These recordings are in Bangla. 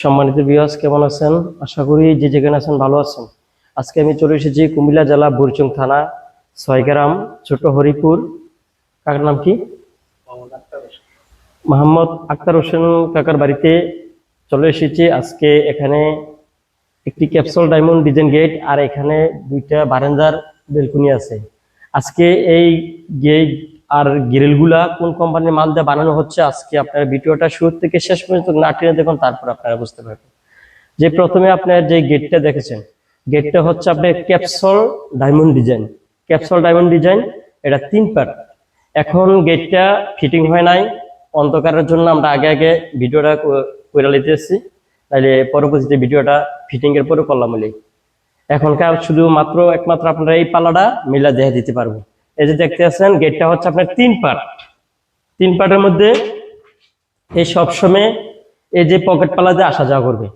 সম্মানিত বিয়াস কেমন আছেন? আশা করি যে যেখানে আছেন ভালো আছেন। আজকে আমি চলে এসেছি কুমিল্লা জেলা বুরচুং থানা ছয়গ্রাম ছোট হরিপুর। কাকার নাম কি? মোহাম্মদ আক্তার হোসেন। কাকার বাড়িতে চলে এসেছি। আজকে এখানে একটি ক্যাপসুল ডায়মন্ড ডিজাইন গেট আর এখানে দুইটা বারেন্দার বেলকুনি আছে। আজকে এই গেট আর গ্রিলগুলা কোন কোম্পানির মাল দিয়ে বানানো হচ্ছে আজকে আপনার ভিডিওটা শুরু থেকে শেষ পর্যন্ত না টেনে দেখুন, তারপর আপনারা বুঝতে পারবেন। যে প্রথমে আপনার যে গেটটা দেখেছেন গেটটা হচ্ছে আপনার capsule diamond design capsule diamond design এটা তিন পার্ট এখন গেটটা ফিটিং হয় নাই, অন্ধকারের জন্য আমরা আগে আগে ভিডিওটা করে লিতেছি তাহলে পরবর্তীতে ভিডিওটা ফিটিং এর পরে করলাম বলি এখনকার শুধু মাত্র একমাত্র আপনারা এই পাল্লাটা মিলা দেখে দিতে পারব। এই যে দেখতে আছেন গেটটা হচ্ছে আপনার তিন পার্ট তিন পার্টের মধ্যে এই সবসময় এই যে পকেট দিয়ে আসা যাওয়া করবে।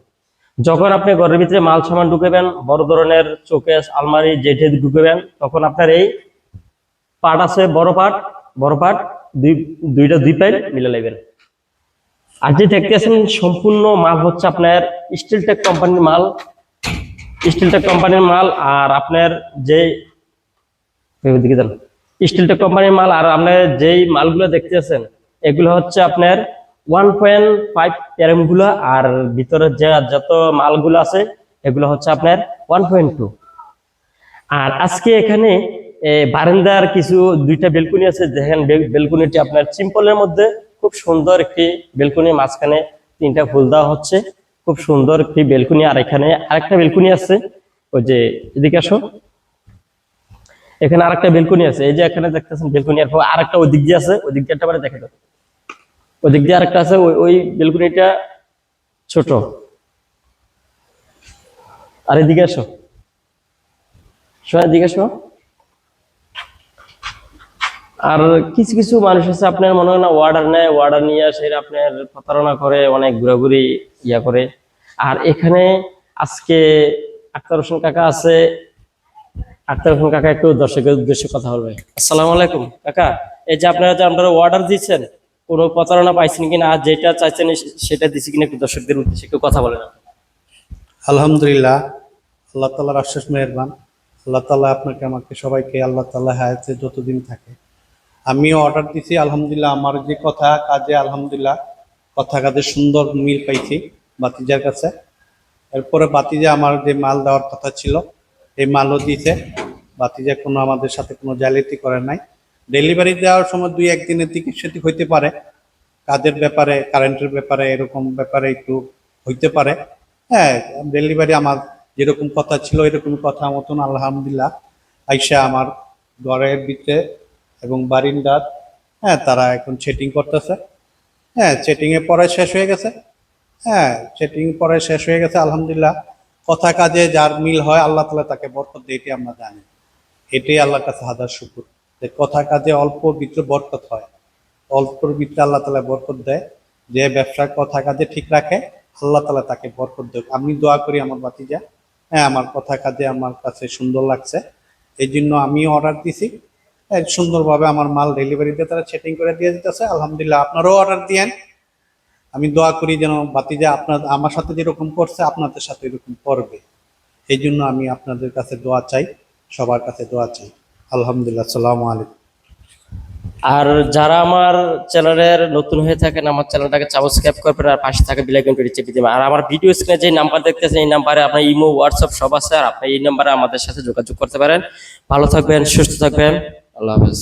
যখন আপনি ঘরের ভিতরে মাল সামান ঢুকেবেন, বড় ধরনের চোকেস, আলমারি, জেঠে ঢুকেবেন, তখন আপনার এই পার্ট আছে বড় পার্ট বড় পার্ট দুই, দুইটা দুই পাইল মিলে নেবেন। আর যে দেখতেছেন সম্পূর্ণ মাল হচ্ছে আপনার স্টিল টেক কোম্পানির মাল। স্টিল টেক কোম্পানির মাল আর আপনার যে দিকে যান। স্টিল টেক কোম্পানির মাল। আর আপনার যেই মালগুলো দেখতেছেন, এগুলো হচ্ছে আপনার ওয়ান পয়েন্ট ফাইভ এরএমগুলো। আর ভিতরে যে যত মালগুলো আছে, এগুলো হচ্ছে আপনার ওয়ান পয়েন্ট টু আর আজকে এখানে বারান্দার কিছু দুইটা বেলকুনি আছে। দেখেন বেল- বেলকুনিটি আপনার সিম্পলের মধ্যে খুব সুন্দর একটি বেলকুনি। মাঝখানে তিনটা ফুল দেওয়া হচ্ছে। খুব সুন্দর একটি বেলকুনি। আর এখানে আরেকটা বেলকুনি আছে। ওই যে, এদিকে আসো। এখানে আরেকটা বেলকুনি আছে। এই যে এখানে দেখতেছেন বেলকুনি আর আরেকটা ওই দিক দিয়ে আছে ওই দিক দিয়ে একটা দেখে দাও ওই দিক দিয়ে আরেকটা আছে, ওই ওই বেলকুনিটা ছোট। আর এদিকে আসো। এদিকে আসো। আর কিছু কিছু মানুষ আছে, আপনার মনে হয় না অর্ডার নেয় অর্ডার নিয়ে আসে, আপনার প্রতারণা করে, অনেক ঘোরাঘুরি ইয়া করে। আর এখানে আজকে আক্তার হোসেন কাকা আছে আক্তার হোসেন কাকা একটু দর্শকের উদ্দেশ্যে কথা বলবে। আসসালামু আলাইকুম কাকা। এই যে আপনারা যে আপনারা অর্ডার দিচ্ছেন কোনো প্রতারণা পাইছেন কিনা আর যেটা চাইছেন সেটা দিচ্ছি কিনা একটু দর্শকদের উদ্দেশ্যে একটু কথা বলেন। আলহামদুলিল্লাহ আল্লাহ তালার আশ্বাস মেহরবান। আল্লাহ তালা আপনাকে আমাকে সবাইকে আল্লাহ তালা হায়াতে যতদিন থাকে। আমিও অর্ডার দিছি আলহামদুলিল্লাহ। আমার যে কথা কাজে আলহামদুলিল্লাহ কথা কাজে সুন্দর মিল পাইছি বাতিজার কাছে। এরপরে বাতিজা আমার যে মাল দেওয়ার কথা ছিল এই মালও দিয়েছে। বাতিজা কোনো আমাদের সাথে কোনো জালিয়াতি করে নাই। ডেলিভারি দেওয়ার সময় দুই একদিনের দিকে সেটি হইতে পারে। কাজের ব্যাপারে কারেন্টের ব্যাপারে, এরকম ব্যাপারে একটু হইতে পারে। হ্যাঁ ডেলিভারি আমার যেরকম কথা ছিল এরকম কথা মতন আলহামদুলিল্লাহ। আইসা আমার ঘরের ভিতরে এবং বারিন্দার হ্যাঁ তারা এখন সেটিং করতেছে। হ্যাঁ সেটিং এর পরে শেষ হয়ে গেছে। হ্যাঁ সেটিং পরে শেষ হয়ে গেছে, আলহামদুলিল্লাহ। কথা কাজে যার মিল হয়, আল্লাহ তালা তাকে বরকত দিয়ে আমরা জানি। এটাই আল্লাহর কাছে হাজার শুকুর। যে কথা কাজে অল্প ভিতরে বরকত হয়। অল্পর ভিতরে আল্লাহ তালা বরকত দেয়। যে ব্যবসার কথা কাজে ঠিক রাখে, আল্লাহ তালা তাকে বরকত দেয় আমি দোয়া করি আমার বাতিজা হ্যাঁ আমার কথা কাজে আমার কাছে সুন্দর লাগছে। এই জন্য আমি অর্ডার দিছি। সুন্দরভাবে আমার মাল ডেলিভারিতে তারা সেটিং করে দিয়ে দিতেছে। আলহামদুলিল্লাহ, আপনারাও অর্ডার দিয়েন। আমি দোয়া করি যেন বাতিজা আপনার, আমার সাথে যেরকম করছে, আপনাদের সাথে এরকম করবে। এই জন্য আমি আপনাদের কাছে দোয়া চাই। সবার কাছে দোয়া চাই। আলহামদুলিল্লাহ সালামু আলাইকুম। আর যারা আমার চ্যানেলের নতুন হয়ে থাকেন, আমার চ্যানেলটাকে সাবস্ক্রাইব করবেন আর পাশে থাকা করে চেপে দেবেন। আর আমার ভিডিও স্ক্রিনে যে নাম্বার দেখতেছেন, এই নাম্বারে আপনার ইমো হোয়াটসঅ্যাপ সব আছে আর আপনি এই নাম্বারে আমাদের সাথে যোগাযোগ করতে পারেন। ভালো থাকবেন, সুস্থ থাকবেন। আল্লাহ হাফেজ।